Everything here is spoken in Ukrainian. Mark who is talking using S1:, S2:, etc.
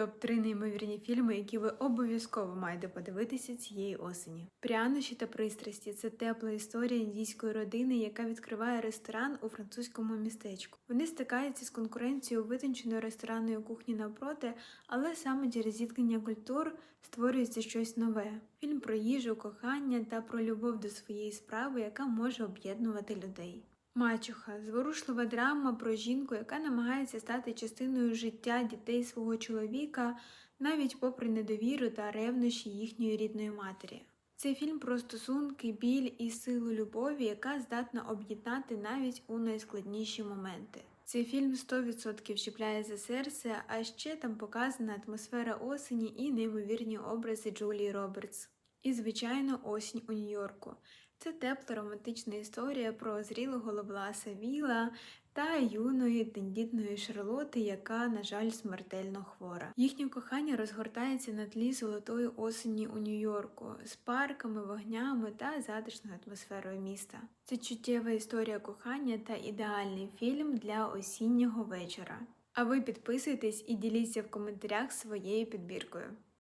S1: Топ-3 неймовірні фільми, які ви обов'язково маєте подивитися цієї осені. Прянощі та пристрасті це тепла історія індійської родини, яка відкриває ресторан у французькому містечку. Вони стикаються з конкуренцією витонченої ресторанної кухні навпроти, але саме через зіткнення культур створюється щось нове. Фільм про їжу, кохання та про любов до своєї справи, яка може об'єднувати людей. Мачуха зворушлива драма про жінку, яка намагається стати частиною життя дітей свого чоловіка, навіть попри недовіру та ревнощі їхньої рідної матері. Цей фільм про стосунки, біль і силу любові, яка здатна об'єднати навіть у найскладніші моменти. Цей фільм 100% чіпляє за серце, а ще там показана атмосфера осені і неймовірні образи Джулії Робертс. І, звичайно, осінь у Нью-Йорку. Це тепла романтична історія про зрілого ловласа Віла та юної тендітної Шарлоти, яка, на жаль, смертельно хвора. Їхнє кохання розгортається на тлі золотої осені у Нью-Йорку з парками, вогнями та затишною атмосферою міста. Це чуттєва історія кохання та ідеальний фільм для осіннього вечора. А ви підписуйтесь і діліться в коментарях своєю підбіркою.